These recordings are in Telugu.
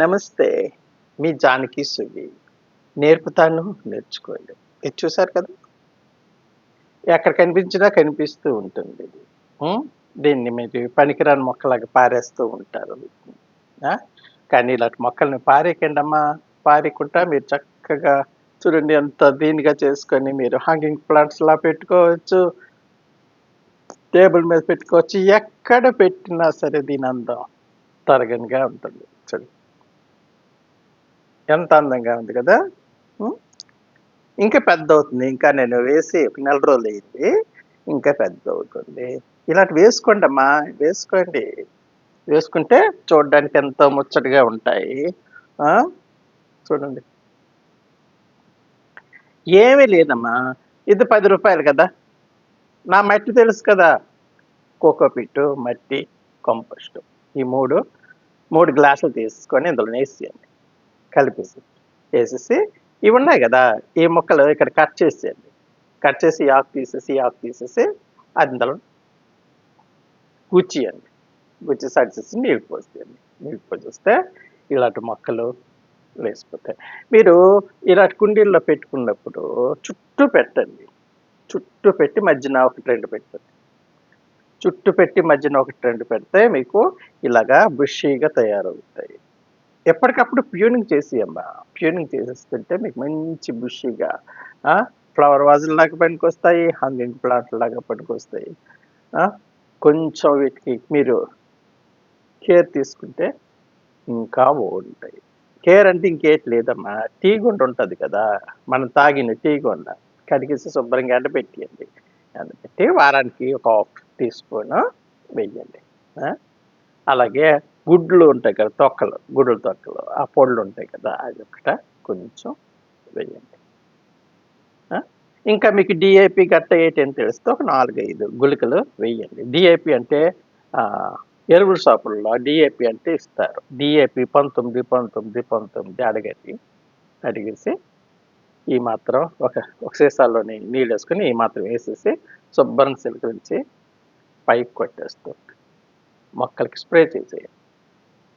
నమస్తే మీ జానకి సువి. నేర్పుతాను నేర్చుకోండి. ఇది చూసారు కదా? ఎక్కడ కనిపించినా కనిపిస్తూ ఉంటుంది ఇది. దీన్ని మీరు పనికిరాని మొక్కలాగా పారేస్తూ ఉంటారు. కానీ ఇలాంటి మొక్కల్ని పారేకండి అమ్మా. పారేకుంటా మీరు చక్కగా చూడండి ఎంత దీనిగా చేసుకొని మీరు హ్యాంగింగ్ ప్లాంట్స్ లా పెట్టుకోవచ్చు. టేబుల్ మీద పెట్టుకోవచ్చు. ఎక్కడ పెట్టినా సరే దీని అందం తరగనిగా ఉంటుంది. ఎంత అందంగా ఉంది కదా? ఇంకా పెద్ద అవుతుంది ఇంకా నేను వేసి నెల రోజులు అయింది. ఇంకా పెద్ద అవుతుంది ఇలాంటి వేసుకోండి అమ్మా వేసుకోండి. వేసుకుంటే చూడడానికి ఎంతో ముచ్చటగా ఉంటాయి. చూడండి. ఏమీ లేదమ్మా. ఇది పది రూపాయలు కదా. నా మట్టి తెలుసు కదా. కోకోపిట్టు మట్టి కంపోస్టు. ఈ మూడు మూడు గ్లాసులు తీసుకొని ఇందులో వేసేయండి. కలిపేసి వేసేసి ఇవి ఉన్నాయి కదా ఈ మొక్కలు ఇక్కడ కట్ చేసేయండి. కట్ చేసి ఆకు తీసేసి ఆకు తీసేసి అందులో కూర్చియండి కూర్చి సడిచేసి నీళ్ళు పోసేయండి. నీళ్ళు పోసేస్తే ఇలాంటి మొక్కలు లేసిపోతాయి మీరు ఇలాంటి కుండీల్లో పెట్టుకున్నప్పుడు చుట్టూ పెట్టండి. చుట్టూ పెట్టి మధ్యన ఒకటి రెండు పెట్టండి చుట్టూ పెట్టి మధ్యన ఒకటి రెండు పెడితే మీకు ఇలాగా బుషీగా తయారవుతాయి. ఎప్పటికప్పుడు ప్యూనింగ్ చేసి అమ్మ ప్యూనింగ్ చేసేస్తుంటే మీకు మంచి బుషీగా ఫ్లవర్ వాజుల లాగా పనికొస్తాయి హంగింగ్ ప్లాంట్ లాగా పనికొస్తాయి. కొంచెం వీటికి మీరు కేర్ తీసుకుంటే ఇంకా బాగుంటాయి. కేర్ అంటే ఇంకేటి లేదమ్మా టీ గుండ ఉంటుంది కదా మనం తాగిన టీ గుండ కడిగేసి శుభ్రంగా ఎండ ఎండబెట్టి వారానికి ఒక హాఫ్ టీ స్పూన్ వేయండి అలాగే గుడ్లు ఉంటాయి కదా తొక్కలు గుడ్ల తొక్కలు ఆ పొడులు ఉంటాయి కదా అది ఒకట కొంచెం వేయండి. ఇంకా మీకు డిఐపి గట్ట ఏంటి అని తెలిస్తే ఒక నాలుగు ఐదు గుళికలు వేయండి. డిఐపి అంటే ఎరువుల షాపుల్లో డిఏపి అంటే ఇస్తారు. డిఏపి పంతొమ్మిది పంతొమ్మిది పంతొమ్మిది అడగండి అడిగేసి ఈ మాత్రం ఒక ఒక సీసాలోని నీళ్ళు వేసుకొని ఈ మాత్రం వేసేసి శుభ్రం సిలికరించి పైకి కొట్టేస్తూ మొక్కలకి స్ప్రే చేసేయండి.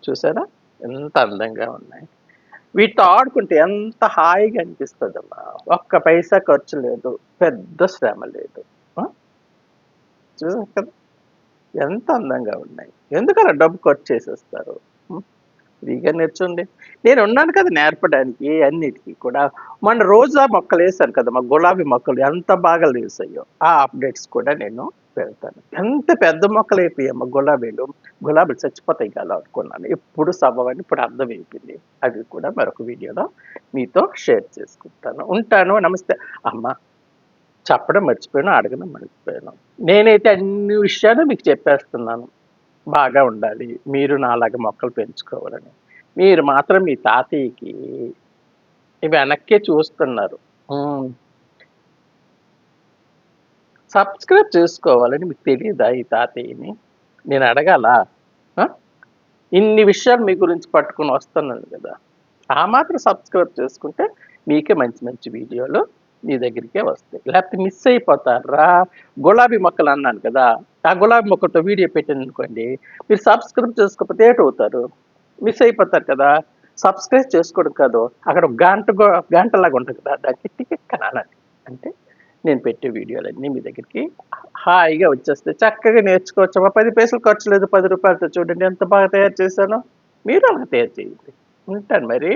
చూసారా? ఎంత అందంగా ఉన్నాయి. వీటితో ఆడుకుంటే ఎంత హాయిగా అనిపిస్తుందమ్మా. ఒక్క పైసా ఖర్చు లేదు. పెద్ద శ్రమ లేదు. చూసారు కదా? ఎంత అందంగా ఉన్నాయి. ఎందుకలా డబ్బు ఖర్చు చేసేస్తారు? ఫ్రీగా నేర్చుకోండి. నేను ఉన్నాను కదా నేర్పడానికి అన్నిటికీ కూడా. మన రోజా మొక్కలు వేసాను కదా మా గులాబీ మొక్కలు ఎంత బాగా లేసాయో. ఆ అప్డేట్స్ కూడా నేను పెడతాను. ఎంత పెద్ద మొక్కలు అయిపోయాయి గులాబీలు. గులాబీలు చచ్చిపోతాయి కదా అనుకున్నాను. ఎప్పుడు సభవని ఇప్పుడు అర్థమైపోయింది. అవి కూడా మరొక వీడియోలో మీతో షేర్ చేసుకుంటాను. ఉంటాను. నమస్తే. అమ్మ చెప్పడం మర్చిపోయాను అడగడం మర్చిపోయాను. నేనైతే అన్ని విషయాలు మీకు చెప్పేస్తున్నాను. బాగా ఉండాలి. మీరు నాలాగా మొక్కలు పెంచుకోవాలని. మీరు మాత్రం మీ తాతయ్యకి వెనక్కే చూస్తున్నారు. సబ్స్క్రైబ్ చేసుకోవాలని మీకు తెలియదా ఈ తాతయ్యని? నేను అడగాల? ఇన్ని విషయాలు మీ గురించి పట్టుకుని వస్తున్నాను కదా. ఆ మాత్రం సబ్స్క్రైబ్ చేసుకుంటే మీకే మంచి మంచి వీడియోలు మీ దగ్గరికే వస్తాయి. లేకపోతే మిస్ అయిపోతారా? గులాబీ మొక్కలు అన్నాను కదా. ఆ గులాబీ మొక్కతో వీడియో పెట్టాను అనుకోండి మీరు సబ్స్క్రైబ్ చేసుకోకపోతే ఏట అవుతారు? మిస్ అయిపోతారు కదా. సబ్స్క్రైబ్ చేసుకోవడం కాదు అక్కడ ఒక గంట గంటలాగా ఉంటుంది కదా. దానికి టికెట్ కనాలని అంటే నేను పెట్టే వీడియోలన్నీ మీ దగ్గరికి హాయిగా వచ్చేస్తే చక్కగా నేర్చుకోవచ్చు మా పది పైసలు ఖర్చు లేదు పది రూపాయలతో చూడండి ఎంత బాగా తయారు చేశానో. మీరు అలా తయారు చేయండి. ఉంటాను మరి.